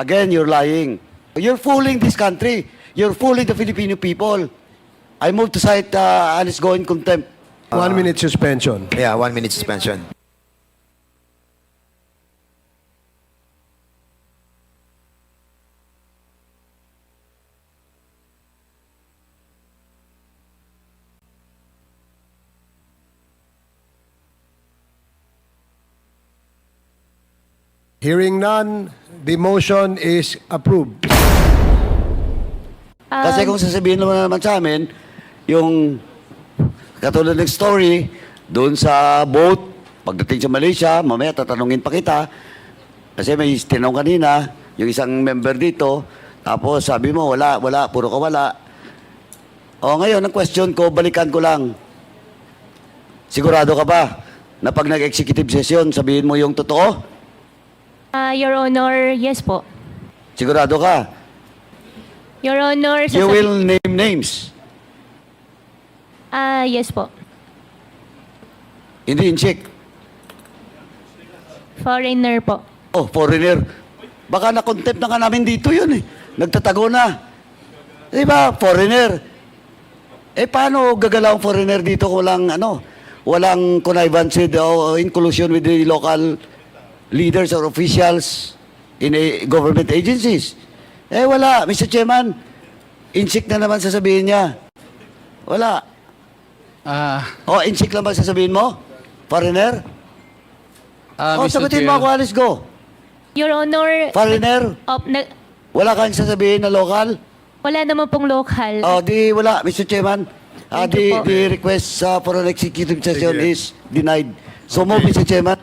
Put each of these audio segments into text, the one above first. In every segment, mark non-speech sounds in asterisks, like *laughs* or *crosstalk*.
Again, you're lying. You're fooling this country. You're fooling the Filipino people. I move to cite uh, Alice Go in contempt. One minute suspension. Yeah, one minute suspension. Hearing none, the motion is approved. Kasi kung sasabihin naman naman sa amin, yung katulad ng story, doon sa boat, pagdating sa Malaysia, mamaya tatanungin pa kita, kasi may tinanong kanina, yung isang member dito, tapos sabi mo, wala, wala, puro ka wala. O ngayon, ang question ko, balikan ko lang. Sigurado ka ba na pag nag-executive session, sabihin mo yung totoo? Ah, Your Honor, yes po. Sigurado ka? Your Honor, You sasabi- will name names. Ah, yes po. Hindi in check. Foreigner po. Oh, foreigner. Baka na-contempt na nga namin dito yun eh. Nagtatago na. Di ba? Foreigner. Eh, paano gagalaw ang foreigner dito kung walang, ano, walang connivance with, o in collusion with the local leaders or officials in a government agencies? Eh, wala. Mr. Chairman, insik na naman sasabihin niya. Wala. Ah, Oh, insik lang ba sasabihin mo? Foreigner? ah, oh, Mr. sagutin Chair. mo ako, Alice, go. Your Honor, Foreigner? op, na, Wala kang sasabihin na local? wala naman pong local. Oh, di wala, Mr. Chairman. Ah, Thank the, you po. the request uh, for an executive session is denied. So move, Mr. Chairman.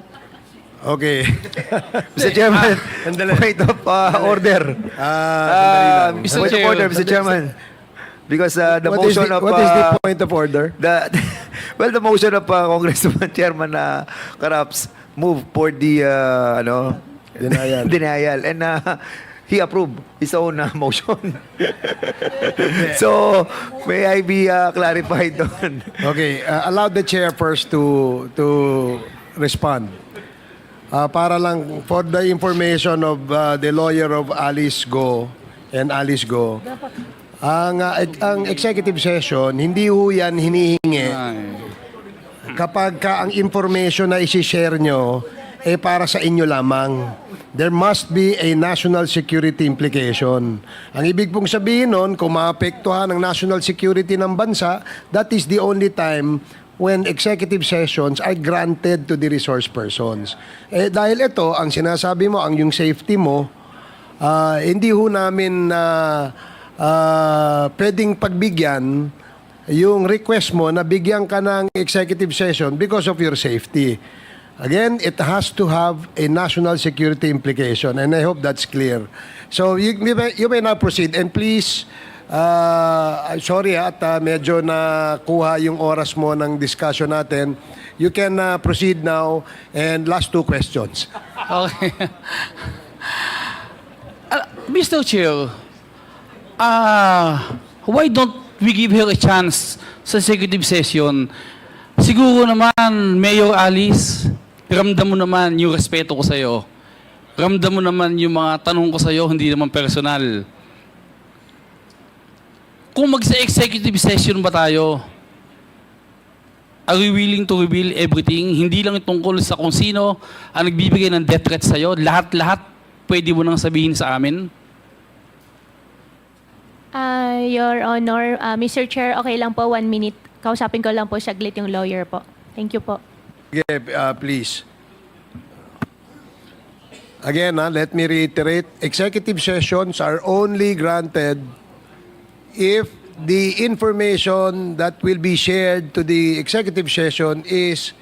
Okay. *laughs* Mr. Chairman, point of uh, order. Ah, Uh, Mr. point of Chair. order, Mr. Chairman. Because uh, the what is motion the, of... what is the uh, point of order? The, *laughs* well, the motion of uh, Congressman *laughs* Chairman uh, Karaps move for the uh, ano Denial. denial and uh, he approved his own uh, motion. so may I be uh, clarified doon? Okay, uh, allow the chair first to to respond. Uh, para lang for the information of uh, the lawyer of Alice Go and Alice Go. Ang uh, ang executive session hindi ho yan hinihingi kapag ka ang information na isi-share nyo eh para sa inyo lamang. There must be a national security implication. Ang ibig pong sabihin nun, kung maapektuhan ang national security ng bansa, that is the only time when executive sessions are granted to the resource persons. Eh, dahil ito, ang sinasabi mo, ang yung safety mo, ah, hindi ho namin na pwedeng pagbigyan yung request mo na bigyan ka ng executive session because of your safety. Again, it has to have a national security implication and I hope that's clear. So you, you, may, you may now proceed and please, uh, sorry at uh, medyo nakuha yung oras mo ng discussion natin. You can uh, proceed now and last two questions. Okay. *laughs* Ah, Mr. Chair, ah, why don't we give her a chance sa executive session? Siguro naman, Mayor Alice, ramdam mo naman yung respeto ko sa'yo. Ramdam mo naman yung mga tanong ko sa'yo, hindi naman personal. Kung mag-executive session ba tayo, are we willing to reveal everything? Hindi lang tungkol sa kung sino ang nagbibigay ng death threat sa'yo. Lahat-lahat pwede mo nang sabihin sa amin. Ah, Your Honor, ah, Mr. Chair, okay lang po, one minute. Kausapin ko lang po saglit yung lawyer po. Thank you po. Okay, uh, please. Again, ah, let me reiterate, executive sessions are only granted if the information that will be shared to the executive session is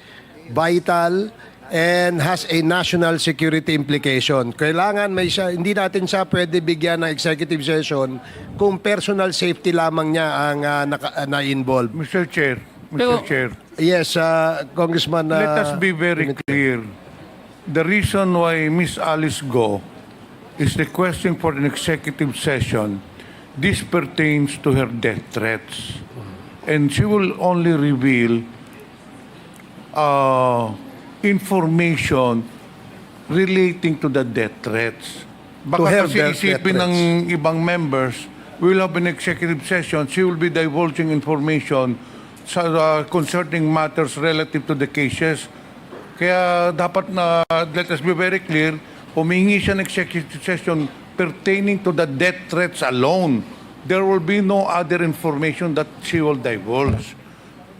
vital and has a national security implication. Kailangan may siya, hindi natin siya pwede bigyan ng executive session kung personal safety lamang niya ang ah, naka- ah, na-involve. Mr. Chair, Mr. Pero- Chair, Yes, uh, Congressman. let uh, us be very clear. The reason why Miss Alice Go is requesting for an executive session, this pertains to her death threats. And she will only reveal uh, information relating to the death threats. To Baka have kasi their isipin threats. ng ibang members, we'll have an executive session, she will be divulging information sa uh, concerning matters relative to the cases. Kaya dapat na, let us be very clear, humingi siya ng executive session pertaining to the death threats alone. There will be no other information that she will divulge.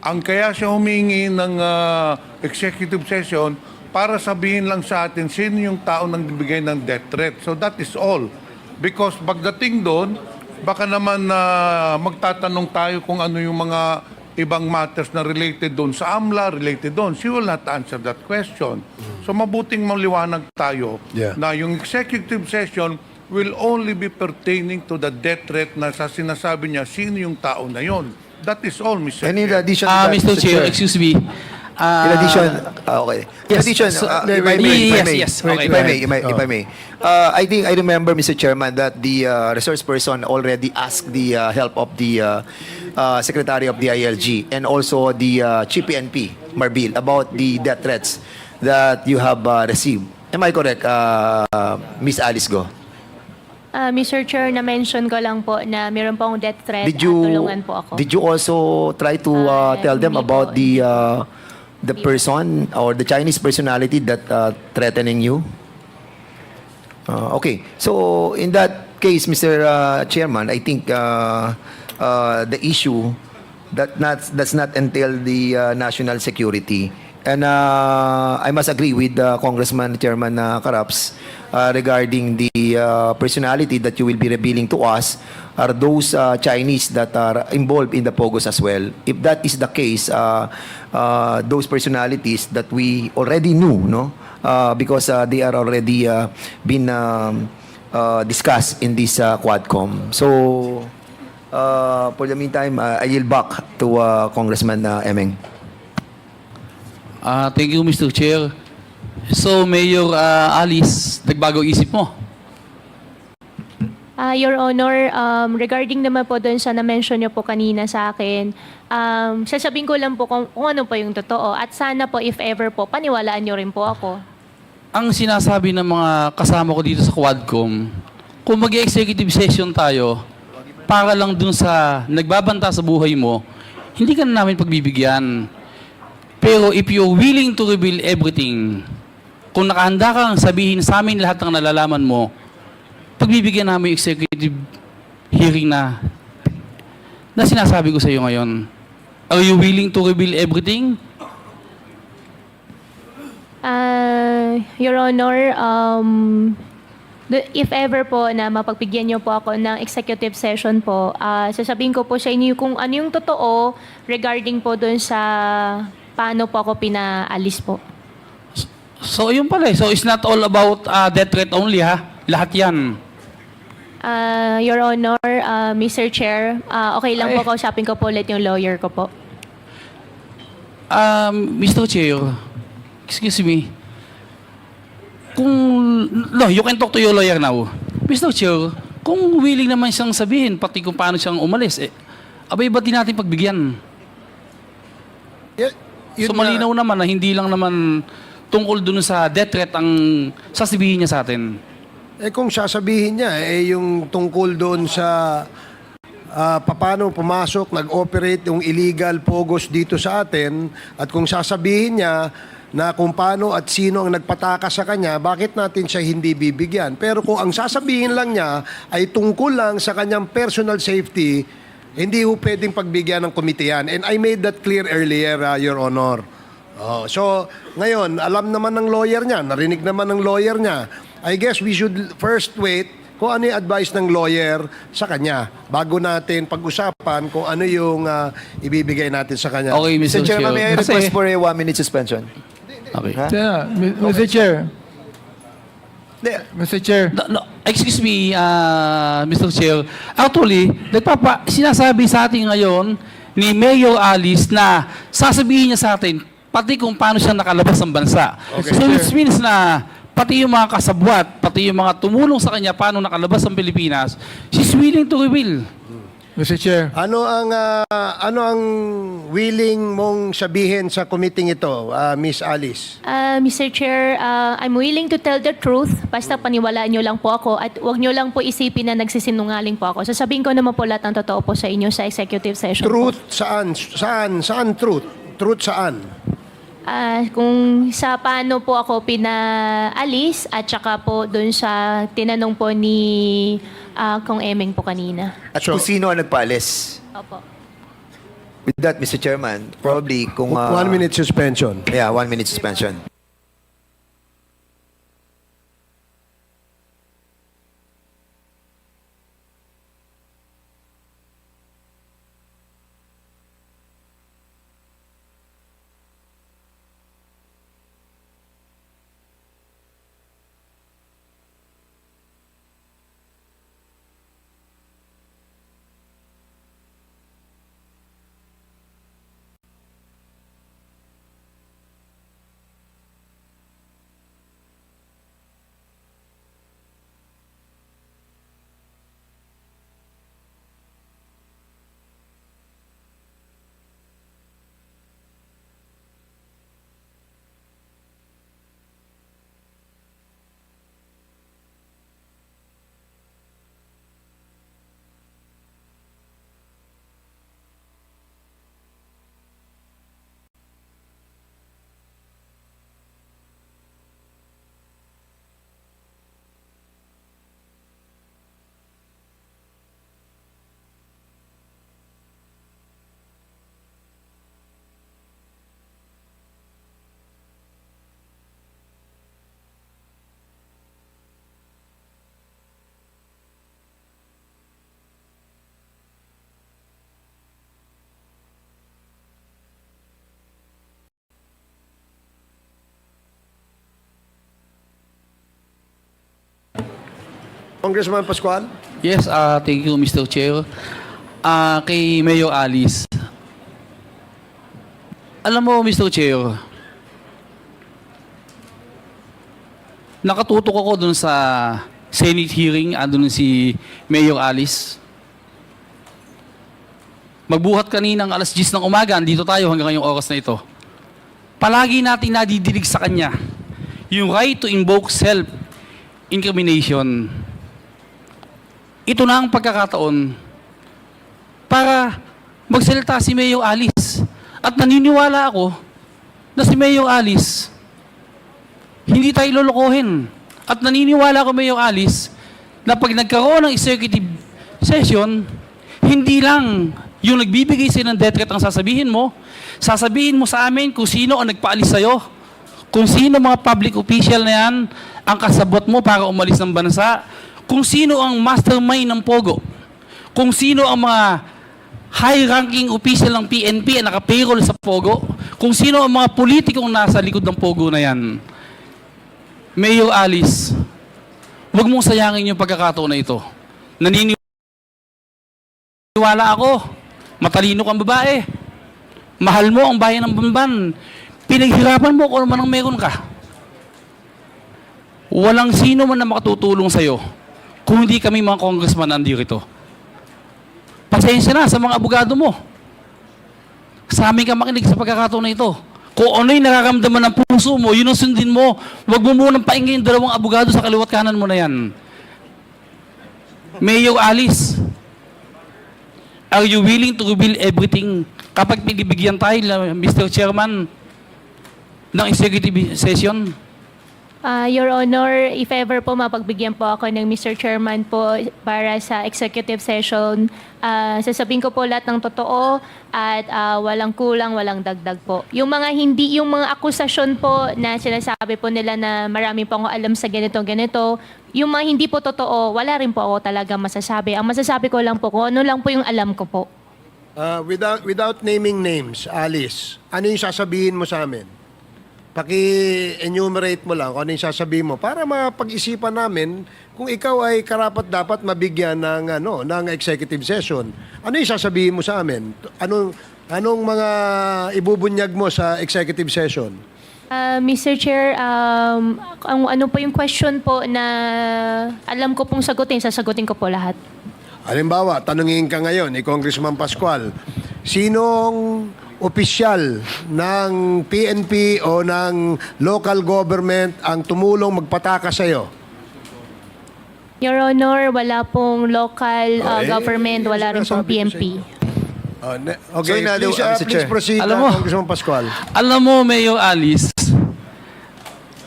Ang kaya siya humingi ng ah, executive session para sabihin lang sa atin sino yung tao nang bibigay ng death threat. So that is all. Because pagdating doon, baka naman na magtatanong tayo kung ano yung mga ibang matters na related doon sa AMLA, related doon. She will not answer that question. So mabuting maliwanag tayo Yeah. na yung executive session will only be pertaining to the death threat na sa sinasabi niya sino yung tao na yon. That is all, Mr. And in Chair. addition to Ah, that, Mr. Chair, excuse me. Ah, In addition, ah, okay. In yes, addition, so- uh, if I may, if I yes, may, yes, if okay, I go may, if I, if I may. Uh, I think I remember, Mr. Chairman, that the uh, resource person already asked the uh, help of the uh, uh, Secretary of the ILG and also the uh, Chief PNP, Marbil, about the death threats that you have uh, received. Am I correct, uh, Miss Alice Go? Ah, Mr. Chair, na-mention ko lang po na meron pong death threat Did at you tulungan po ako. did you also try to uh, Ah, tell them about po. the uh, the person or the Chinese personality that uh, threatening you? Uh, okay. So in that case, Mr. Uh, Chairman, I think uh, uh, the issue that not does not entail the uh, national security. And uh, I must agree with uh, Congressman Chairman uh, Karaps uh, regarding the uh, personality that you will be revealing to us are those uh, Chinese that are involved in the Pogos as well. If that is the case, uh, uh, those personalities that we already knew, no, uh, because uh, they are already uh, been um, uh, discussed in this uh, Quadcom. So, uh, for the meantime, uh, I yield back to uh, Congressman uh, Emeng. Ah, thank you, Mr. Chair. So, Mayor ah, Alice, nagbago isip mo? Ah, Your Honor, um, regarding naman po doon sa na-mention niyo po kanina sa akin, um, sasabihin ko lang po kung, kung ano po yung totoo. At sana po, if ever po, paniwalaan niyo rin po ako. Ang sinasabi ng mga kasama ko dito sa Quadcom, kung mag-executive session tayo, para lang dun sa nagbabanta sa buhay mo, hindi ka na namin pagbibigyan. Pero if you're willing to reveal everything, kung nakahanda kang sabihin sa amin lahat ng nalalaman mo, pagbibigyan namin yung executive hearing na na sinasabi ko sa iyo ngayon. Are you willing to reveal everything? Ah, Your Honor, um, if ever po na mapagbigyan niyo po ako ng executive session po, ah, sasabihin ko po sa inyo kung ano yung totoo regarding po doon sa paano po ako pinaalis po. So, yun pala eh. So, it's not all about uh, death threat only ha. Lahat yan. Ah, Your Honor, ah, Mr. Chair, ah, okay lang po kausapin ko po ulit yung lawyer ko po. Um, Mr. Chair, excuse me. Kung, no, you can talk to your lawyer now. Mr. Chair, kung willing naman siyang sabihin, pati kung paano siyang umalis, eh, abay, ba't di natin pagbigyan? Y- yun so, malinaw naman na hindi lang naman tungkol dun sa death threat ang sasabihin niya sa atin. Eh kung sasabihin niya, eh yung tungkol doon sa ah, paano pumasok, nag-operate yung illegal pogos dito sa atin, at kung sasabihin niya na kung paano at sino ang nagpataka sa kanya, bakit natin siya hindi bibigyan? Pero kung ang sasabihin lang niya ay tungkol lang sa kanyang personal safety, hindi ho pwedeng pagbigyan ng komite yan. And I made that clear earlier, ah, Your Honor. Oh, so, ngayon, alam naman ng lawyer niya, narinig naman ng lawyer niya. I guess we should first wait kung ano yung advice ng lawyer sa kanya bago natin pag-usapan kung ano yung ah, ibibigay natin sa kanya. Okay, Mr. Mr. Chairman, may I Kasi- request for a one-minute suspension? Okay. Yeah, Mr. Chair. Mr. Chair. No, no, excuse me, uh, Mr. Chair. Actually, nagpapa, sinasabi sa atin ngayon ni Mayor Alice na sasabihin niya sa atin pati kung paano siya nakalabas ng bansa. So which means na pati yung mga kasabwat, pati yung mga tumulong sa kanya paano nakalabas ng Pilipinas, she's willing to reveal. Mr. Chair, Ano ang ah, ano ang willing mong sabihin sa committee ito, ah, Miss Alice? Ah, Mr. Chair, ah, I'm willing to tell the truth. Basta paniwalaan nyo lang po ako at huwag nyo lang po isipin na nagsisinungaling po ako. Sasabihin ko naman po lahat ng totoo po sa inyo sa executive session po. Truth saan? Saan? Saan truth? Truth saan? Ah, kung sa paano po ako pinaalis at saka po dun sa tinanong po ni ah, Kong Emeng po kanina. At kung sino ang nagpaalis? Opo. With that, Mr. Chairman, probably kung... ah, One minute suspension. Yeah, one minute suspension. Congressman Pascual? Yes, ah, thank you, Mr. Chair. Ah, kay Mayor Alice. Alam mo, Mr. Chair, nakatutok ako dun sa Senate hearing, andun si Mayor Alice. Magbuhat kaninang alas 10 ng umaga, andito tayo hanggang ngayong oras na ito. Palagi natin nadidilig sa kanya yung right to invoke self-incrimination. Ito na ang pagkakataon para magsalita si Mayor Alice. At naniniwala ako na si Mayor Alice, hindi tayo lolokohin. At naniniwala ako, Mayor Alice, na pag nagkaroon ng executive session, hindi lang yung nagbibigay sa'yo ng death ang sasabihin mo, sasabihin mo sa amin kung sino ang nagpaalis sa'yo, kung sino mga public official na yan ang kasabot mo para umalis ng bansa, kung sino ang mastermind ng Pogo, kung sino ang mga high-ranking official ng PNP na naka-payroll sa Pogo, kung sino ang mga politikong nasa likod ng Pogo na yan. Mayor Alice, huwag mong sayangin yung pagkakataon na ito. Naniniwala ako, matalino kang babae, mahal mo ang bayan ng Bamban, pinaghirapan mo kung ano man ang meron ka. Walang sino man na makatutulong sa'yo kung hindi kami mga congressman nandito. Pasensya na sa mga abogado mo. Sa amin ka makinig sa pagkakataon na ito. Kung ano yung nararamdaman ng puso mo, yun ang sundin mo. Huwag mo munang paingin yung dalawang abogado sa kaliwat kanan mo na yan. Mayor Alice, are you willing to reveal everything kapag pinibigyan tayo, Mr. Chairman, ng executive session? Ah, Your Honor, if ever po mapagbigyan po ako ng Mr. Chairman po para sa executive session, ah, sasabihin ko po lahat ng totoo at ah, walang kulang, walang dagdag po. Yung mga hindi, yung mga akusasyon po na sinasabi po nila na marami po ako alam sa ganito, ganito, yung mga hindi po totoo, wala rin po ako talaga masasabi. Ang masasabi ko lang po kung ano lang po yung alam ko po. Uh, without without naming names, Alice, ano yung sasabihin mo sa amin? Paki-enumerate mo lang kung ano yung sasabihin mo para mapag-isipan namin kung ikaw ay karapat dapat mabigyan ng ano ng executive session. Ano yung sasabihin mo sa amin? Anong anong mga ibubunyag mo sa executive session? Ah, Mr. Chair, um, ang ano po yung question po na alam ko pong sagutin, sasagutin ko po lahat. Halimbawa, tanungin ka ngayon ni Congressman Pascual, sinong opisyal ng PNP o ng local government ang tumulong magpataka sa iyo? Your Honor, wala pong local uh, eh, government, wala rin pong sinasabi ko sa PMP. Uh, ne- So, okay, in other- please, uh, Mr. please Chair. proceed, Alam uh, mo- Congressman Pascual. Alam mo, Mayor Alice,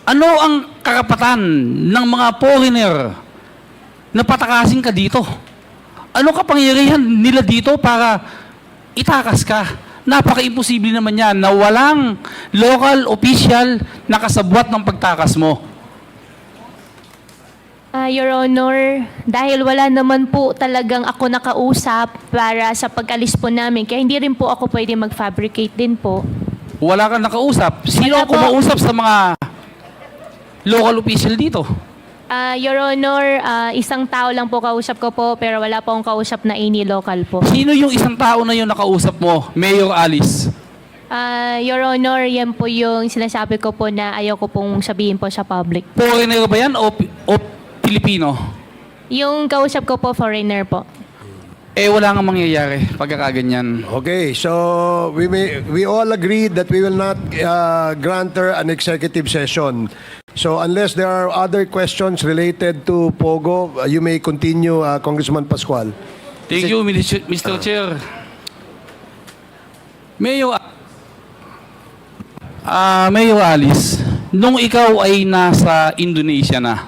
ano ang karapatan ng mga foreigner na patakasin ka dito? Ano kapangyarihan nila dito para itakas ka? Napaka-imposible naman yan na walang local official na kasabwat ng pagtakas mo. Ah, Your Honor, dahil wala naman po talagang ako nakausap para sa pag-alis po namin, kaya hindi rin po ako pwede mag-fabricate din po. Wala kang nakausap. Sino Wala ang po. kumausap sa mga local official dito? Ah, Your Honor, ah, isang tao lang po kausap ko po, pero wala po akong kausap na any local po. Sino yung isang tao na yung nakausap mo, Mayor Alice? Ah, Your Honor, yan po yung sinasabi ko po na ayaw ko pong sabihin po sa public. Foreigner ba yan o, o Pilipino? Yung kausap ko po, foreigner po. Eh, wala nga mangyayari pagkakaganyan. Okay, so we may we all agreed that we will not uh, grant her an executive session. So unless there are other questions related to Pogo, uh, you may continue, uh, Congressman Pascual. Thank you, Mr. Mr. Chair. Mayor, ah Mayor Alice, nung ikaw ay nasa Indonesia na,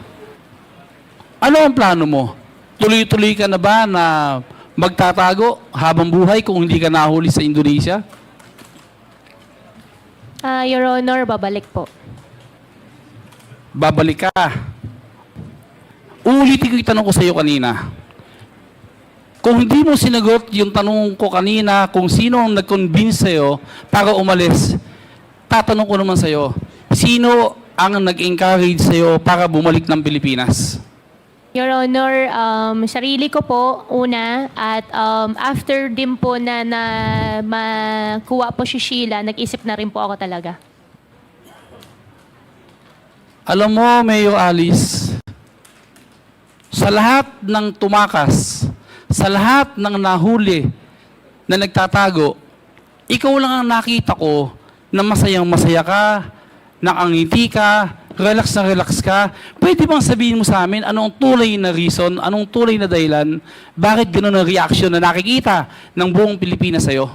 ano ang plano mo? Tuloy-tuloy ka na ba na magtatago habang buhay kung hindi ka nahuli sa Indonesia? Ah, Your Honor, babalik po. Babalik ka. Ulitin ko yung tanong ko sa iyo kanina. Kung hindi mo sinagot yung tanong ko kanina kung sino ang nag-convince sa'yo para umalis, tatanong ko naman sa'yo, sino ang nag-encourage sa'yo para bumalik ng Pilipinas? Your Honor, um, sarili ko po una at um, after din po na, na makuha po si Sheila, nag-isip na rin po ako talaga. Alam mo, Mayor Alice, sa lahat ng tumakas, sa lahat ng nahuli na nagtatago, ikaw lang ang nakita ko na masayang masaya ka, nakangiti ka, relax na relax ka. Pwede bang sabihin mo sa amin anong tulay na reason, anong tulay na dahilan, bakit gano'n ang reaction na nakikita ng buong Pilipinas sa'yo?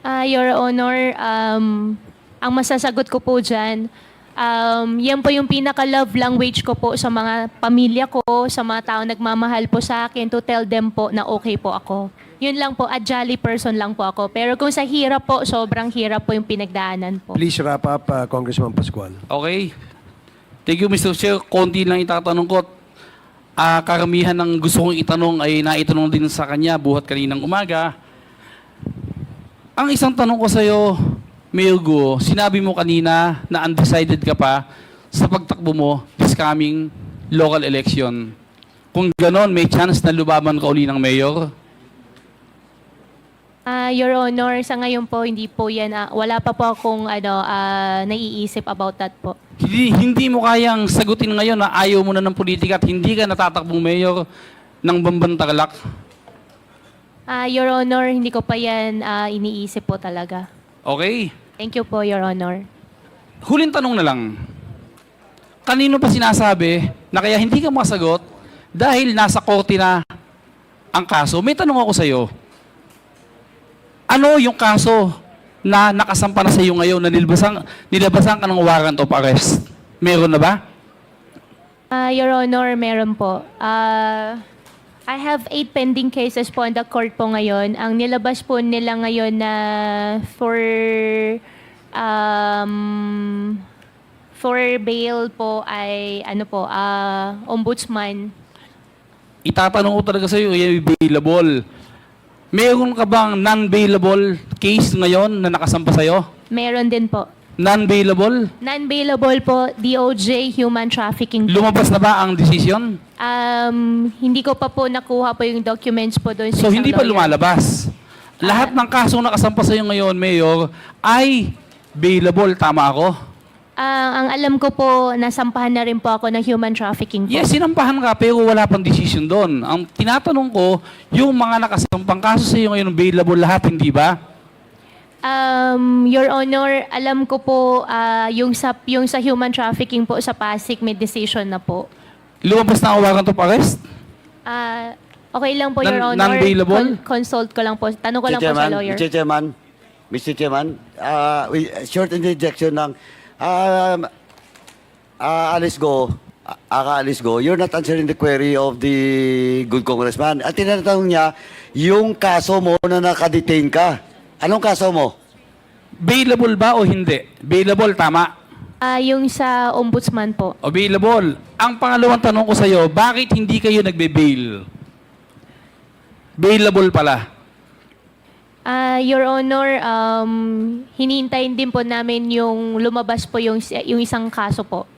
Ah, Your Honor, um, ang masasagot ko po dyan, um, yan po yung pinaka-love language ko po sa mga pamilya ko, sa mga tao nagmamahal po sa akin to tell them po na okay po ako. Yun lang po, a jolly person lang po ako. Pero kung sa hirap po, sobrang hirap po yung pinagdaanan po. Please wrap up, uh, Congressman Pascual. Okay. Thank you, Mr. Chair. Konti lang itatanong ko. Ah, karamihan ng gusto kong itanong ay naitanong din sa kanya buhat kaninang umaga. Ang isang tanong ko sa iyo, Guo, sinabi mo kanina na undecided ka pa sa pagtakbo mo this coming local election. Kung ganon, may chance na lubaban ka uli ng mayor? Ah, Your Honor, sa ngayon po, hindi po yan, ah, wala pa po akong ano, ah, naiisip about that po. Hindi, hindi mo kayang sagutin ngayon na ayaw mo na ng politika at hindi ka natatakbong mayor ng Bambantarlak. Ah, Your Honor, hindi ko pa yan ah, iniisip po talaga. Okay? Thank you po, Your Honor. Huling tanong na lang. Kanino pa sinasabi na kaya hindi ka masagot dahil nasa korte na ang kaso? May tanong ako sa iyo. Ano yung kaso na nakasampa na sa iyo ngayon na nilabasan, nilabasan ka ng warrant of arrest? Meron na ba? Ah, Your Honor, meron po. Ah, I have eight pending cases po in the court po ngayon. Ang nilabas po nila ngayon na for um, for bail po ay ano po, ah, ombudsman. Itatanong ko talaga sa iyo, yung available. Meron ka bang non-bailable case ngayon na nakasampa sa iyo? Meron din po. Non-bailable? Non-bailable po, DOJ, human trafficking po. Lumabas na ba ang decision? Um, hindi ko pa po nakuha po yung documents po doon sa So isang hindi pa lawyer. lumalabas. Lahat ng kasong nakasampa sa iyo ngayon, Mayor, ay bailable. Tama ako? Ah, ang alam ko po, nasampahan na rin po ako ng human trafficking po. Yes, sinampahan ka pero wala pang decision doon. Ang tinatanong ko, yung mga nakasampang kaso sa iyo ngayon available lahat, hindi ba? Um, Your Honor, alam ko po ah, yung sa yung sa human trafficking po sa Pasig may decision na po. Lumabas na ang warrant of arrest? Ah, okay lang po Non- Your Honor. non-bailable? Con- consult ko lang po. Tanong ko lang po sa lawyer. Mr. Chairman, Mr. Chairman, uh, we- short interjection ng um, uh, Alice Go, Aka Alice Go, you're not answering the query of the good congressman. At tinatanong niya, yung kaso mo na nakadetain ka. Anong kaso mo? Available ba o hindi? Available, tama. Ah, yung sa ombudsman po. Available. Ang pangalawang tanong ko sa iyo, bakit hindi kayo nagbe-bail? Bailable pala. Ah, Your Honor, um, hinintayin din po namin yung lumabas po yung, yung isang kaso po.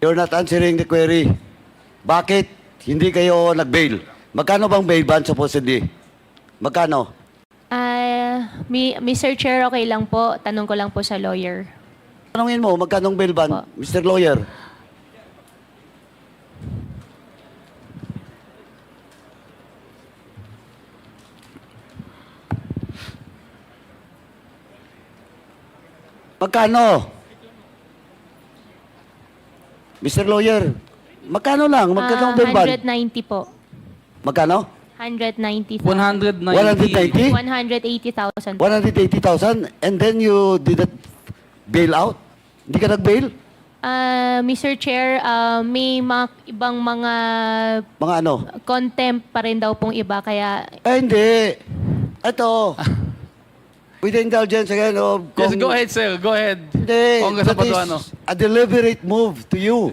You're not answering the query. Bakit hindi kayo nag-bail? Magkano bang bail ban supposedly? Magkano? Ah, mi, Mr. Chair, okay lang po. Tanong ko lang po sa lawyer. Tanungin mo, magkano bail Po. Mr. Lawyer? Magkano? Mr. Lawyer, magkano lang? Magkano Ah, bail ban? 190 po. Magkano? 190,000. 190. 180,000. 180,000 and then you did not bail out? Hindi ka nag-bail? Ah, Mr. Chair, ah, may mga ibang mga Mga ano? contempt pa rin daw pong iba kaya Eh, hindi. Ito. *laughs* With the indulgence again of... Yes, go ahead, sir. Go ahead. Hindi. Congressman that is a deliberate move to you.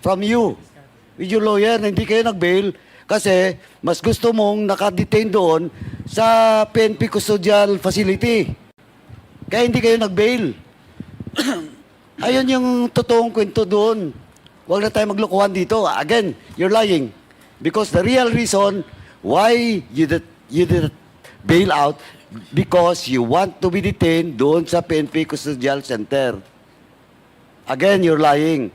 From you. With your lawyer na hindi kayo nag-bail kasi mas gusto mong nakadetain doon sa PNP Custodial Facility. Kaya hindi kayo nag-bail. *clears throat* Ayun yung totoong kwento doon. Huwag na tayo maglokohan dito. Again, you're lying. Because the real reason why you did, you did bail out because you want to be detained doon sa PNP Custodial Center. Again, you're lying.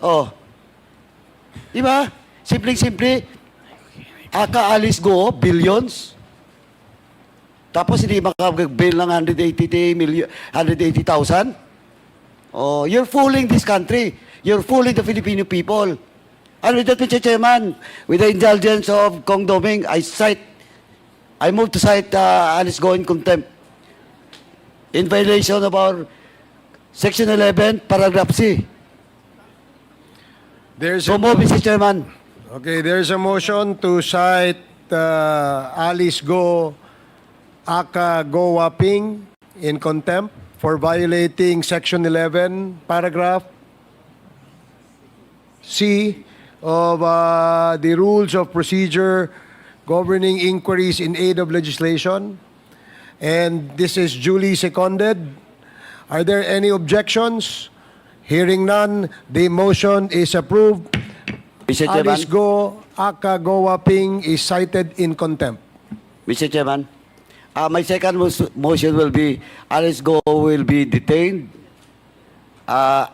Oh. Di ba? Simpleng-simple. Aka Alice Go, billions. Tapos hindi makapag-bail ng 180 million, 180,000? Oh, you're fooling this country. You're fooling the Filipino people. And with that, Mr. Chairman, with the indulgence of Kong Doming, I cite, I move to cite uh, Alice Go in contempt in violation of our Section 11, Paragraph C. There's So a, move, Mr. Chairman. okay, there's a motion to cite uh, Alice Go, Aka Go Waping in contempt for violating Section 11, paragraph C of uh, the Rules of Procedure governing inquiries in aid of legislation. And this is duly seconded. Are there any objections? Hearing none, the motion is approved. Mr. Chairman. Alice Go Aka Go Waping is cited in contempt. Mr. Chairman, uh, my second motion will be Alice Go will be detained uh,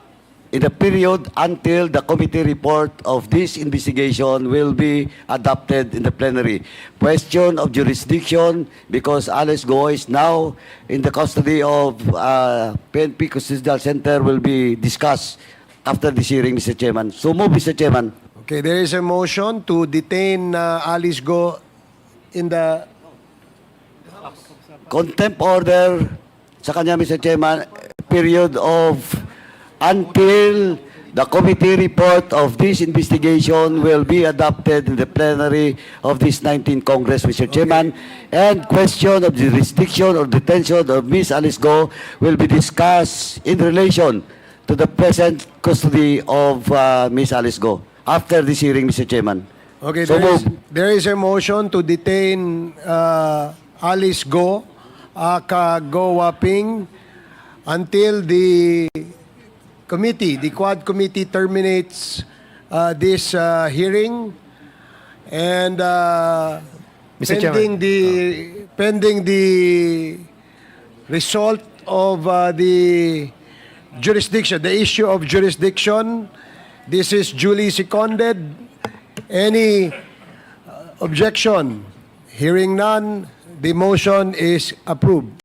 in the period until the committee report of this investigation will be adopted in the plenary. Question of jurisdiction because Alice Go is now in the custody of uh, PNP Custodial Center will be discussed after this hearing, Mr. Chairman. So move, Mr. Chairman. Okay, there is a motion to detain uh, Alice Go in the contempt order sa kanya, Mr. Chairman, period of until the committee report of this investigation will be adopted in the plenary of this 19th Congress, Mr. Chairman. And question of jurisdiction or detention of Ms. Alice Go will be discussed in relation to the present custody of uh, Ms. Alice Go after this hearing, Mr. Chairman. Okay, So there is, there is a motion to detain uh, Alice Go, aka Go Waping, until the committee, the Quad Committee terminates uh, this uh, hearing. And uh, Mr. pending the pending the result of uh, the jurisdiction, the issue of jurisdiction. This is duly seconded. Any uh, objection? Hearing none, the motion is approved.